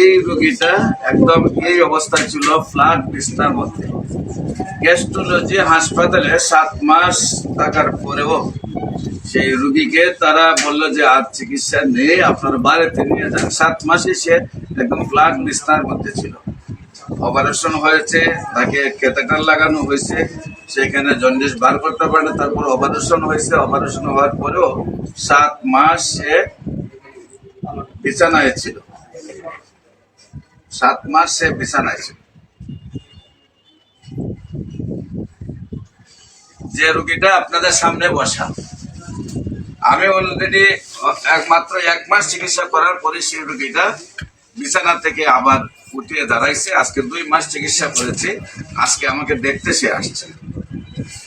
এই রোগীটা একদম এই অবস্থায় ছিল ফ্ল্যাট বিছনার মধ্যে। গ্যাস্ট্রোলজি হাসপাতালে সাত মাস থাকার পরেও সেই রুগীকে তারা বলল যে, আর চিকিৎসা নেই, আপনার বাড়িতে নিয়ে যান। সাত মাসে সে একদম ফ্ল্যাট বিছনার মধ্যে ছিল। অপারেশন হয়েছে, তাকে ক্যাথেটার লাগানো হয়েছে, সেখানে জন্ডিস বার করতে পারে তারপর অপারেশন হয়েছে। অপারেশন হওয়ার পরেও সাত মাস সে বিছানায় ছিল। সাত মাস সে বিছানায় ছিল যে রুগীটা আপনাদের সামনে বসা। আমি অলরেডি একমাত্র এক মাস চিকিৎসা করার পরে সেই রুগীটা বিছানা থেকে আবার উঠিয়ে দাঁড়াইছে। আজকে দুই মাস চিকিৎসা করেছি। আজকে আমাকে দেখতে সে আসছে।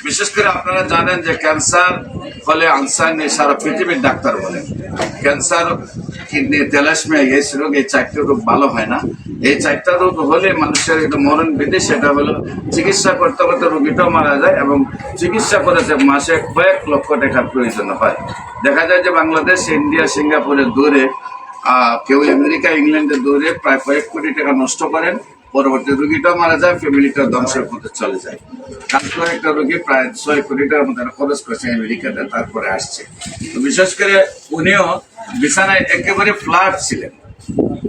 বিশেষ করে আপনারা জানেন যে ক্যান্সার হলে আনসার নেই সারা পৃথিবীর ডাক্তার বলেন। ক্যান্সার, কিডনি তেলাসমিয়া এই রোগ, এই চারটা রোগ ভালো হয় না। এই চারটা রোগ হলে মানুষের একটা মরণ বিধি সেটা হলো চিকিৎসা করতে করতে রোগীটাও মারা যায় এবং চিকিৎসা করেছে মাসে কয়েক লক্ষ টাকার প্রয়োজন হয়। দেখা যায় যে বাংলাদেশ, ইন্ডিয়া সিঙ্গাপুরে দূরে কেউ আমেরিকা ইংল্যান্ডে দৌড়ে প্রায় কয়েক কোটি টাকা নষ্ট করেন। পরবর্তী রোগীটাও মারা যায় ফ্যামিলিটা ধ্বংসের পথে চলে যায়। তারপর একটা রোগী প্রায় ছয় কোটি টাকার মতো খরচ করছে আমেরিকাতে, তারপরে আসছে। বিশেষ করে উনিও বিছানায় একেবারে ফ্ল্যাট ছিলেন।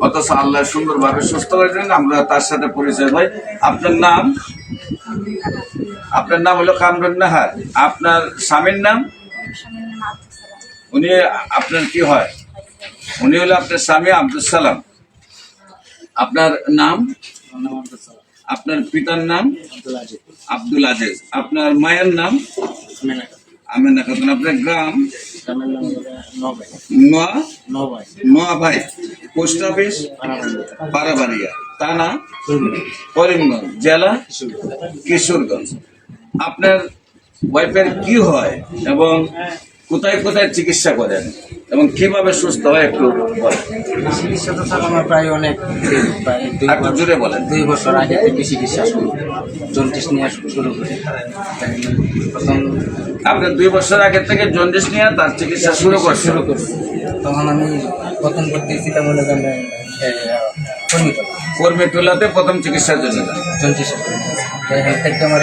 অথচ আল্লাহ সুন্দরভাবে সুস্থ করেছেন। আমরা তার সাথে পরিচয় হই আপনার নাম? আপনার নাম হলো কামরুন নাহার। আপনার স্বামীর নাম? উনি আপনার কি হয়? উনি হলো আপনার স্বামী আব্দুল সালাম। আপনার নাম? আপনার পিতার নাম? আব্দুল আজিজ। আপনার মায়ের নাম? আমিনা খাতুন। আপনার গ্রাম? নোয়া? নোয়া ভাই। পোস্ট অফিস পারাবাড়িয়া থানা করিমগঞ্জ জেলা কিশোরগঞ্জ। আপনার ওয়াইফের কি হয় এবং কোথায় কোথায় চিকিৎসা করেন এবং কীভাবে সুস্থ হয় একটু চিকিৎসা তো স্যার আমার প্রায় অনেক দুই বছর জুড়ে বলেন। দুই বছর আগে থেকে চিকিৎসা শুরু জন্ডিস নিয়ে শুরু করি। প্রথম আপনার দুই বছর আগে থেকে জন্ডিস নিয়ে তার চিকিৎসা শুরু করছে শুরু করছি। তখন আমি প্রথম করতে ছিলাম হলো যে আমি কর্মীতলা। প্রথম চিকিৎসার জন্য যান। জন্ডিস থেকে আমার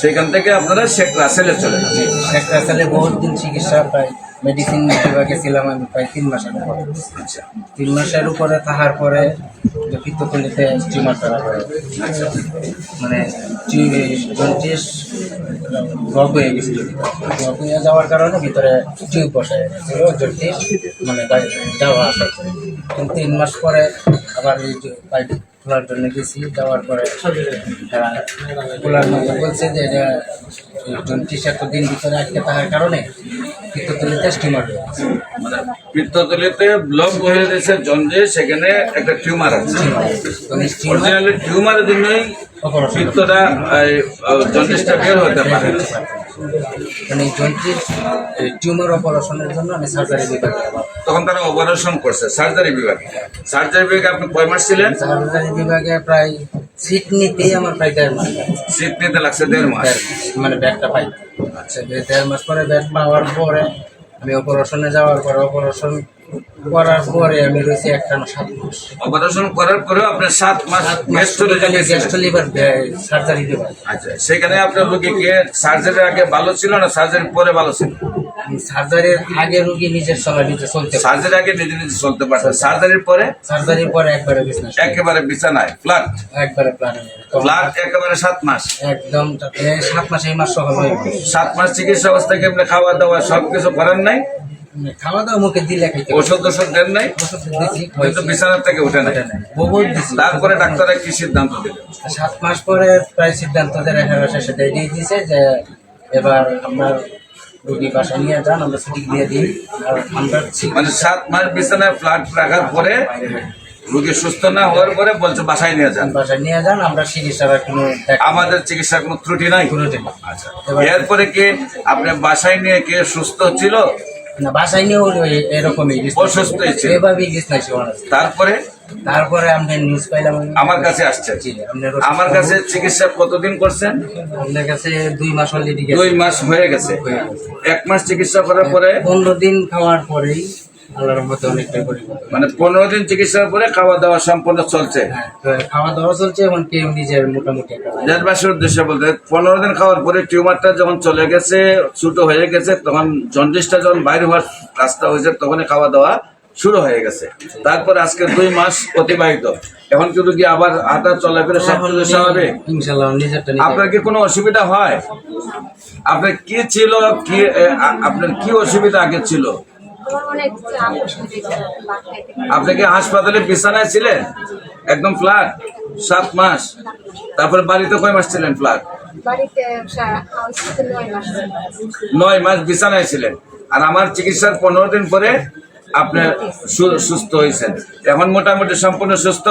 সেখান থেকে আপনারা শেখ রাসেলে চলে যান। শেখ রাসেলে বহুত দিন চিকিৎসা প্রায় মেডিসিন বিভাগে ছিলাম আমি প্রায় তিন মাসের উপরে। আচ্ছা। তিন মাসের উপরে তাহার পরে পিত্তথলিতে টিউমার ধরা পড়ে। আচ্ছা। মানে জন্টিস ব্লক হয়ে গেছিল ব্লক হয়ে যাওয়ার কারণে ভিতরে টিউব বসে গেছিল জন্টিস মানে যাওয়া আসা করে। কিন্তু তিন মাস পরে আবার এই খোলার জন্য গেছি যাওয়ার পরে খোলার মধ্যে বলছে যে এটা জন্টিস দিন ভিতরে আটকে থাকার কারণে পিত্তথলিতে স্টিমার মানে পিত্তথলিতে ব্লক হয়ে গেছে জন্ডিস সেখানে একটা টিউমার আছে। তো অরিজিনালি টিউমারের জন্যই এই, জন্ডিসটা বের হতে পারে। মানে জন্টিস টিউমার অপারেশনের জন্য আমি সার্জারি বিভাগে তখন তারা অপারেশন করছে সার্জারি বিভাগে। সার্জারি বিভাগে আপনি কয় মাস ছিলেন? সার্জারি বিভাগে প্রায় সিট নিতেই আমার প্রায় দেড় মাস সিট নিতে লাগছে দেড় মাস। মানে ব্যাগটা পাই। আচ্ছা। দেড় মাস পরে ব্যাগ পাওয়ার পরে আমি অপারেশনে যাওয়ার পরে অপারেশন করার পরে আমি রয়েছি একখানা সাত মাস। অপারেশন করার পরেও আপনার সাত মাস গ্যাস্ট্রোলজি গ্যাস্ট্রো লিভার সার্জারি আচ্ছা সেখানে আপনার রোগীকে সার্জারির আগে ভালো ছিল না সার্জারির পরে ভালো ছিল? সার্জারির আগে রুগী নিজের সময় নিজে চলতে পারে। সার্জারি আগে নিজে নিজে চলতে পারছে সার্জারির পরে। সার্জারির পরে? একবারে বিজনেস একেবারে বিছানায় ফ্ল্যাট একবারে প্ল্যান ফ্ল্যাট একেবারে সাত মাস? একদম সাত মাসে এই মাস হয়ে সাত মাস চিকিৎসা অবস্থায় কি আপনি খাওয়া দাওয়া সব কিছু করেন নাই? খাওয়া দাওয়া মুখে দিলে ওষুধ ওষুধ দেন নাই? ওষুধ দিছি বিছানার থেকে উঠে নাই। বহুত দিছি। তারপরে ডাক্তাররা কি সিদ্ধান্ত সাত মাস পরে প্রায় সিদ্ধান্ত দেয় এখানে শেষে দিয়ে দিয়ে যে এবার আপনার রুগী বাসায় নিয়ে যান আমরা ছুটি দিয়ে দিই। আর আমরা মানে সাত মাস বিছানায় ফ্ল্যাট রাখার পরে রোগী সুস্থ না হওয়ার পরে বলছে বাসায় নিয়ে যান। বাসায় নিয়ে যান আমরা চিকিৎসার কোনো আমাদের চিকিৎসার কোনো ত্রুটি নাই? কোনো আচ্ছা। এরপরে কি আপনি বাসায় নিয়ে কে সুস্থ ছিল? না বাসায় নিয়েও এরকমই অসুস্থই ছিল। এভাবেই বিজনেস তারপরে? তারপরে আমরা নিউজ পাইলাম। আমার কাছে আসছে। আমার কাছে চিকিৎসা কতদিন করছেন? আপনার কাছে দুই মাস অলরেডি দুই মাস হয়ে গেছে। এক মাস চিকিৎসা করার পরে? পনেরো দিন খাওয়ার পরেই আল্লাহর রহমতে অনেকটাই পরিবর্তন। মানে পনেরো দিন চিকিৎসার পরে খাওয়া দাওয়া সম্পূর্ণ চলছে? হ্যাঁ খাওয়া দাওয়া চলছে এখন কেউ নিজের মোটামুটি দেশবাসীর উদ্দেশ্যে বলতে পনেরো দিন খাওয়ার পরে টিউমারটা যখন চলে গেছে ছোট হয়ে গেছে তখন জন্ডিসটা যখন বাইরে হওয়ার রাস্তা হয়েছে তখনই খাওয়া দাওয়া শুরু হয়ে গেছে। তারপর আজকে দুই মাস অতিবাহিত। এখন কিন্তু কি আবার হাঁটা চলাফেরা সব কিছু স্বাভাবিক? আপনার কি কোনো অসুবিধা হয়? আপনার কি ছিল কি আপনার কি অসুবিধা আগে ছিল? আপনি কি হাসপাতালে বিছানায় ছিলেন? একদম ফ্ল্যাট সাত মাস? তারপরে বাড়িতে কয় মাস ছিলেন ফ্ল্যাট নয় মাস। বিছানায় ছিলেন। আর আমার চিকিৎসার পনেরো দিন পরে আপনি সুস্থ হয়েছেন। এখন মোটামুটি সম্পূর্ণ সুস্থ?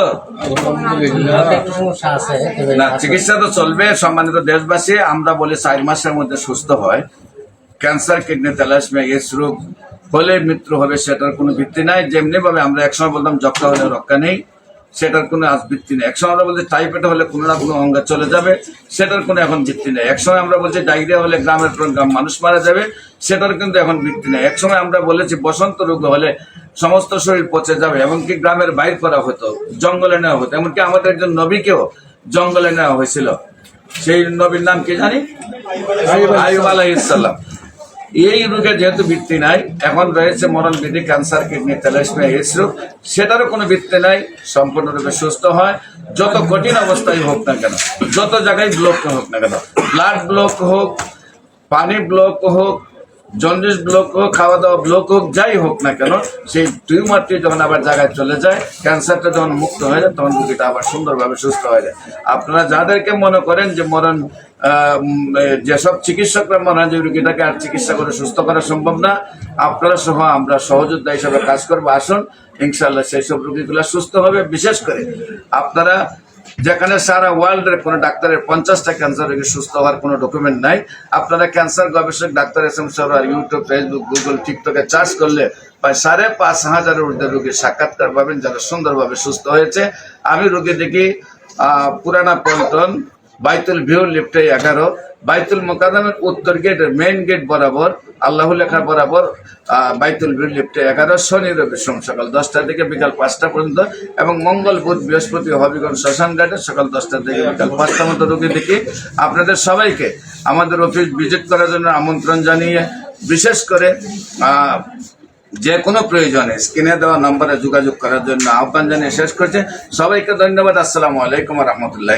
না চিকিৎসা তো চলবে সম্মানিত দেশবাসী আমরা বলি চার মাসের মধ্যে সুস্থ হয়। ক্যান্সার কিডনি তেলাসমে এস রোগ হলে মৃত্যু হবে সেটার কোনো ভিত্তি নাই। যেমনি ভাবে আমরা একসময় বলতাম যক্ষা হলে রক্ষা নেই সেটার কোনো আজ ভিত্তি নেই। একসময় আমরা বলছি টাইফয়েড হলে কোনো না কোনো অঙ্গ চলে যাবে সেটার কোনো এখন ভিত্তি নেই। একসময় আমরা বলছি ডায়রিয়া হলে গ্রামের পর গ্রাম মানুষ মারা যাবে সেটার কিন্তু এখন ভিত্তি নেই। একসময় আমরা বলেছি বসন্ত রোগ হলে সমস্ত শরীর পচে যাবে এমনকি গ্রামের বাইর করা হতো জঙ্গলে নেওয়া হতো। এমনকি আমাদের একজন নবীকেও জঙ্গলে নেওয়া হয়েছিল। সেই নবীর নাম কি জানি? আয়ুব আলাইসাল্লাম এই রোগে যেহেতু ভিত্তি নাই, এখন রয়েছে মরণ বিধি, ক্যান্সার, কিডনি তেলাসমিয়া এইস রোগ, সেটারও কোনো ভিত্তি নাই, সম্পূর্ণরূপে সুস্থ হয়। যত কঠিন অবস্থায় হোক না কেন, যত জায়গায় ব্লক হোক না কেন ব্লাড ব্লক হোক, পানি ব্লক হোক জন্ডিস ব্লক হোক খাওয়া দাওয়া ব্লক হোক, যাই হোক না কেন, সেই টিউমারটি যখন আবার জায়গায় চলে যায়, ক্যান্সারটা যখন মুক্ত হয়ে যায়, তখন রোগীটা আবার সুন্দরভাবে সুস্থ হয়ে যায়। আপনারা যাদেরকে মনে করেন যে মরণ যেসব চিকিৎসকরা মনে হয় যে রোগীটাকে আর চিকিৎসা করে সুস্থ করা সম্ভব না, আপনারা সহ আমরা সহযোদ্ধা হিসাবে কাজ করব। আসুন ইনশাল্লাহ সেই সব রোগীগুলো সুস্থ হবে, বিশেষ করে আপনারা যেখানে সারা ওয়ার্ল্ডের কোনো ডাক্তারের পঞ্চাশটা ক্যান্সার রোগী সুস্থ হওয়ার কোনো ডকুমেন্ট নাই। আপনারা ক্যান্সার গবেষক, doctor, S M Sarwar YouTube Facebook Google টিকটকে চার্জ করলে প্রায় সাড়ে পাঁচ হাজারের ঊর্ধ্বে রোগীর সাক্ষাৎকার পাবেন, যারা সুন্দরভাবে সুস্থ হয়েছে। আমি রোগী দেখি পুরানা পল্টন বাইতুল ভিউ লিফটে এগারো। বাইতুল মোকাদামের উত্তর গেটের মেইন গেট বরাবর, আল্লাহ লেখা বরাবর বাইতুল ভিউ লিফটে এগারো। শনি রবি সোম সকাল দশটা থেকে বিকাল পাঁচটা পর্যন্ত এবং মঙ্গল বুধ বৃহস্পতি হবিগঞ্জ শ্মশান ঘাটে সকাল দশটা থেকে বিকাল পাঁচটা মতো রোগী দেখি। আপনাদের সবাইকে আমাদের অফিস ভিজিট করার জন্য আমন্ত্রণ জানিয়ে, বিশেষ করে যে কোনো প্রয়োজনে স্ক্রিনে দেওয়া নম্বরে যোগাযোগ করার জন্য আহ্বান জানিয়ে শেষ করছে। সবাইকে ধন্যবাদ। আসসালামু আলাইকুম রহমতুল্লাহ